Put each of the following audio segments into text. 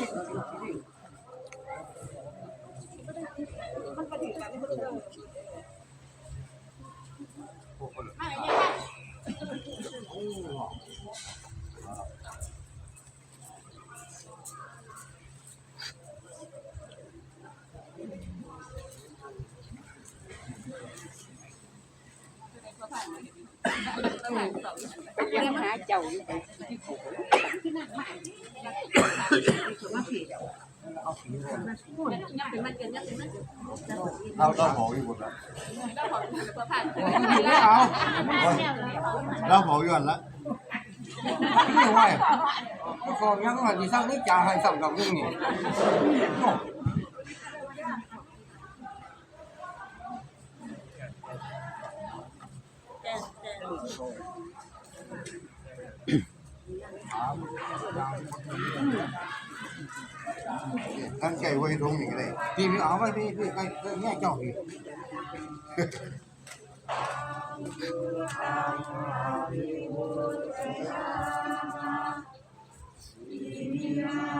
Oh, em hả chầu đau đau bội gì quần lắm. Đau đau bội quần lắm nhiều quá 没懂你嘞，你比俺们这这个这面叫米。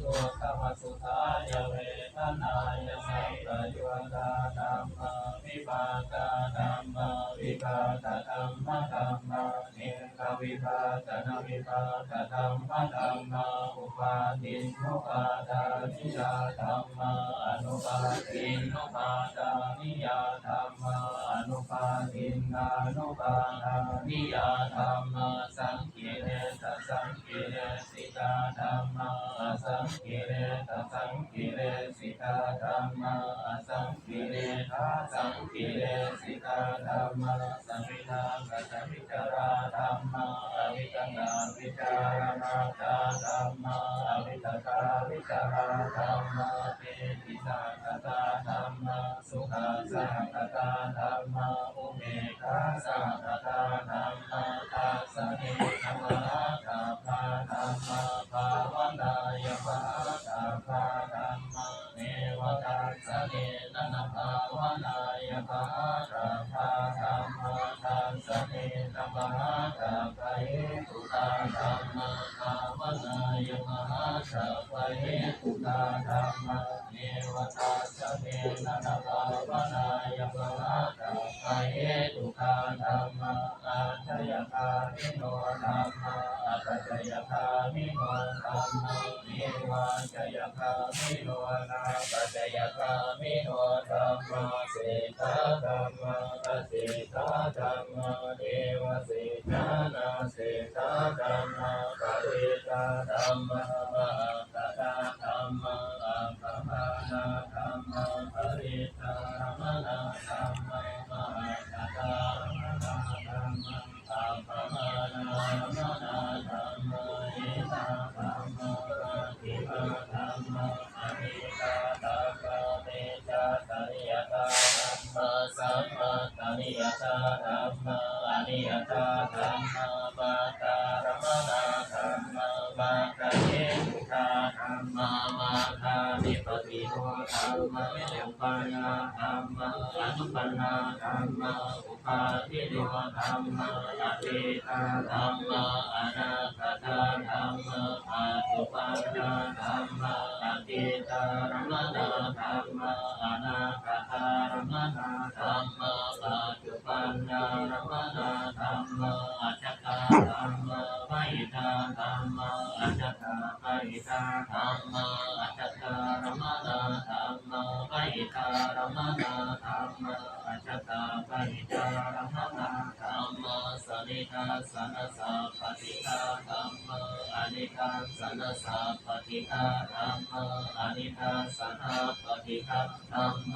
สุขมัสุขายเวทนายสัพพยุตตาธรรมา วิปัสสธรรมวิปาสธรรมธรรมเนาวิปัสสนาวิปัากธรรมธรรมอุปาทินนุปาทานิยาธรรมอนุปาทินนุปาทานิยาธรรมอนุปาทินานุปาทานิยาธรรมสังเกเรตสังเกเรสิกาธรรมสังเกเรตสังเกเสิกาธรรมสังเกเรทาสังกิเลสิกาธรรมสัมมิทังกัจมิจาราธรรมะอมิตังนาวิจารณาธรรมะอมิตกาวิจาราธรรมะเปติสา ตุตาธรรมภามนายมหาสัพเพตุตาธรรมเนวตาสเมนะภาวนายมหาสัพเพตุตาธรรมอาจยาคามิโนธรรมะอาจยาคามิโนธรรมะเนวาจยาคามิโนนาปัจยตามิโนธรรมเสตธรรมเสตธรรมะเนวเสตนา ธรรมะเวตาธรรมะ รรมะอุปันนาธรรมะอนุปันนาธรรมะอุปาทิโนธรรมะอติตาธรรมะอนาคตาธรรมะอาตุปันนาธรรมะอติตารมนาธรรมะอนาคตารมนาธรรมะปัจจุปันนารมนาธรรมะอัจจตาธรรมะไวตาธรรมะอัจจตาไวตาธรรมะอัจจตารมนาธรรมะไวตารมนาธรรมะอัจจตาไวตารมนาธรรมสนิทาสนสัพปติทาธรรมอนิทาสนสัพปติทาธรรมอนิทาสนาปฏิทาธรรม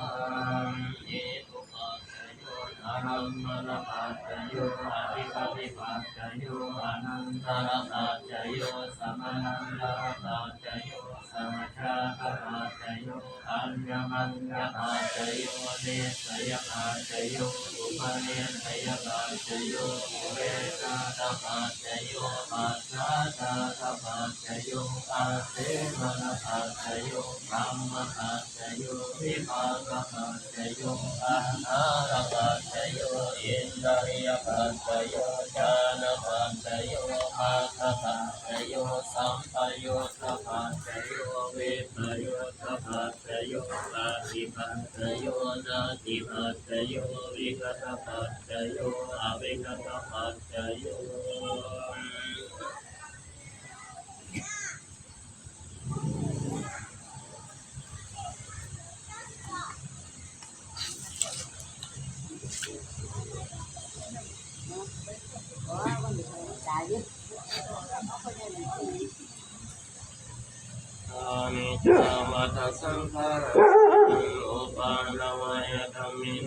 เยตุปัสสะโยอารมมณปัสสะโยอภิปฏิปัสสะโยอนันตระปัสสะโยสมนันตระปัสสะโย สมัชฌาปปัสสะโยอัญญมัญญปัสสะโยเนสยปัสสะโยอุปเนสยปัสสะโยอุเวกาตปัสสะโยปัสสะตาตปัสสะโยอาเสมณปัสสะโยธรรมปัสสะโยวิภาคปัสสะโยอาหารปัสสะโยอินทรียปัสสะโยญาณปัสสะโยอาคปัสสะโยสัมปโยตปัสสะโยเวิปโยตปัสสะโยอาทิปัสสะโยนาติปัสสะโยวิกตปัสสะโยอวิกตปัสสะโย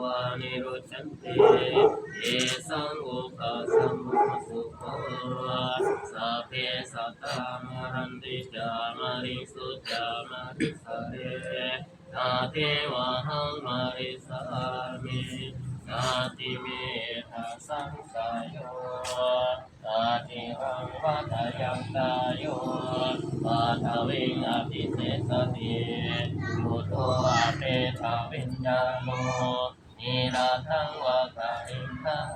วานิโรจันติเอสังอุปัสสโมสุโขสัพเพสัตตามรันติจามริสุจามริสเรนาเทวะหังมาริสามินาติเมธาสังสายโยนาติหังวัฏยังตายโยปัทวิงอภิเศษติมุโตอาเปตาวิญญาโน นิราทังวะกาอินทัง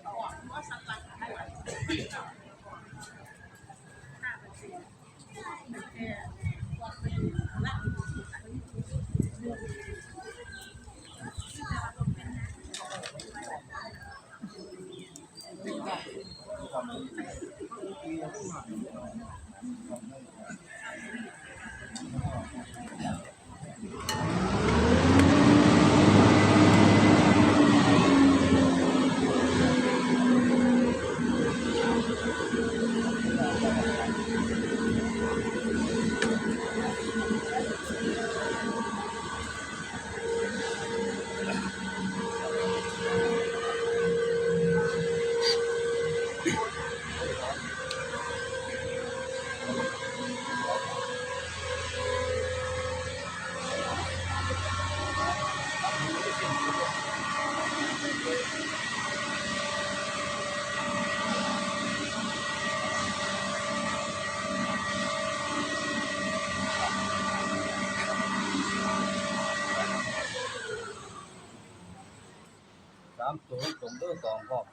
ด้วยสองกอง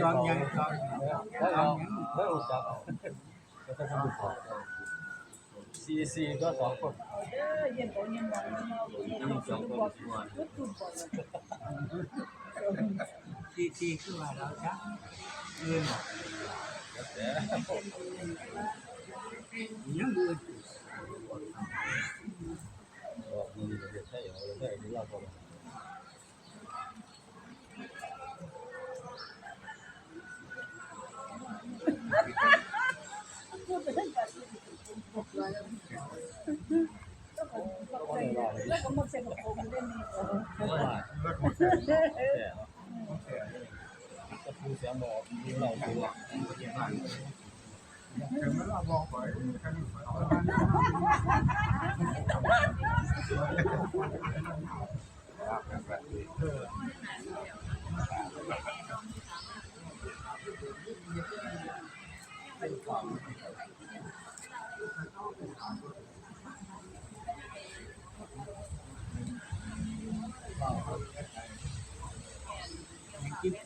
จองยังจองแล้วเราไม่อุดจับซีซีก็สองคนสองคนทีทีคือว่าเราจ้ะเงินยังเงินบอกมือเด็กใช่เหรอใช่หรือเราบอก แล้วก็หมดเสร็จของผมเล่นนี่ว่าจะพูดเสียงบอกมีเราดูอะถึงเวลาบอกไปกันเอากิน